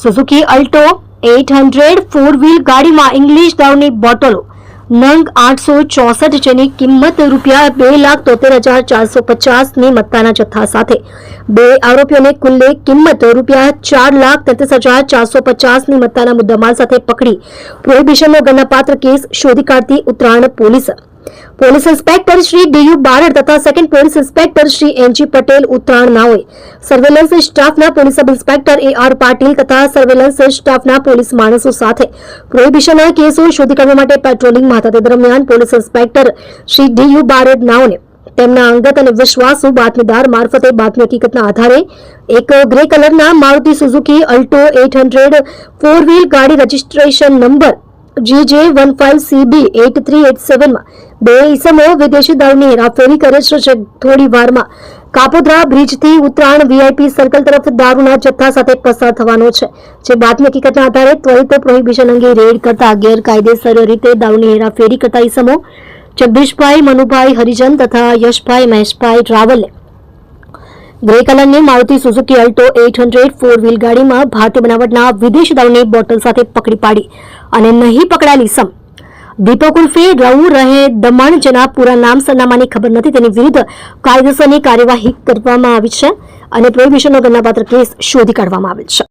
Suzuki Alto eight hundred four wheel ગાડીમાં English દાવની બોટલો. નંગ આઠસો ચોસઠ જેની કિંમત રૂપિયા બે લાખ તોતેર હજાર ચારસો પચાસની મત્તાના જથ્થા સાથે. બે આરોપીઓને કુલ્લે કિંમત રૂપિયા ચાર લાખ તેત્રીસ હજાર ચારસો પચાસની મત્તાના મુદ્દામાલ સાથે પકડી. પ્રોહિબિશનનો ગણનાપાત્ર કેસ શોધી કાઢતી Uttarayan police. Police inspector Shri DU Barad તથા second police inspector Shri NG Patel Uttarayan નાઓએ surveillance સ્ટાફના police sub inspector A R Patil તથા સર્વેલન્સ સ્ટાફના પોલીસ માણસો સાથે પ્રોહિબિશનના કેસો શોધી કાઢવા માટે પેટ્રોલિંગમાં હતા તે દરમિયાન police inspector Shri DU Barad નાઓને તેમના અંગત અને વિશ્વાસુ બાતમીદાર મારફતે બાતમી હકીકતના આધારે એક ગ્રે કલરના Maruti Suzuki Alto eight hundred four wheel ગાડી registration number GJ one five CB eight three eight સેવનમાં બે ઈસમો વિદેશી દાવની હેરાફેરી કરે છે થોડી વારમાં કાપોદ્રા બ્રિજથી ઉત્તરાયણ વીઆઈપી સર્કલ તરફ દારૂના જથ્થા સાથે પસાર થવાનો છે. જે બાતમી હકીકતના આધારે ત્વરિત પ્રોહિબિશન અંગે રેડ કરતા ગેરકાયદેસર રીતે દારૂની હેરાફેરી કરતા ઈસમો જગદીશભાઈ મનુભાઈ હરિજન તથા યશભાઈ મહેશભાઈ રાવલને ગ્રે કલરની Maruti Suzuki Alto eight hundred four wheel ગાડીમાં ભારતીય બનાવટના વિદેશી દારૂની બોટલ સાથે પકડી પાડી અને નહીં પકડાયેલી સમ. દીપક ઉર્ફે રઉ રહે દમણ, જેના પૂરા નામ સરનામાની ખબર નથી, તેની વિરુદ્ધ કાયદેસરની કાર્યવાહી કરવામાં આવી છે અને પ્રોહિબિશનનો ગણનાપાત્ર કેસ શોધી કાઢવામાં આવેલ છે.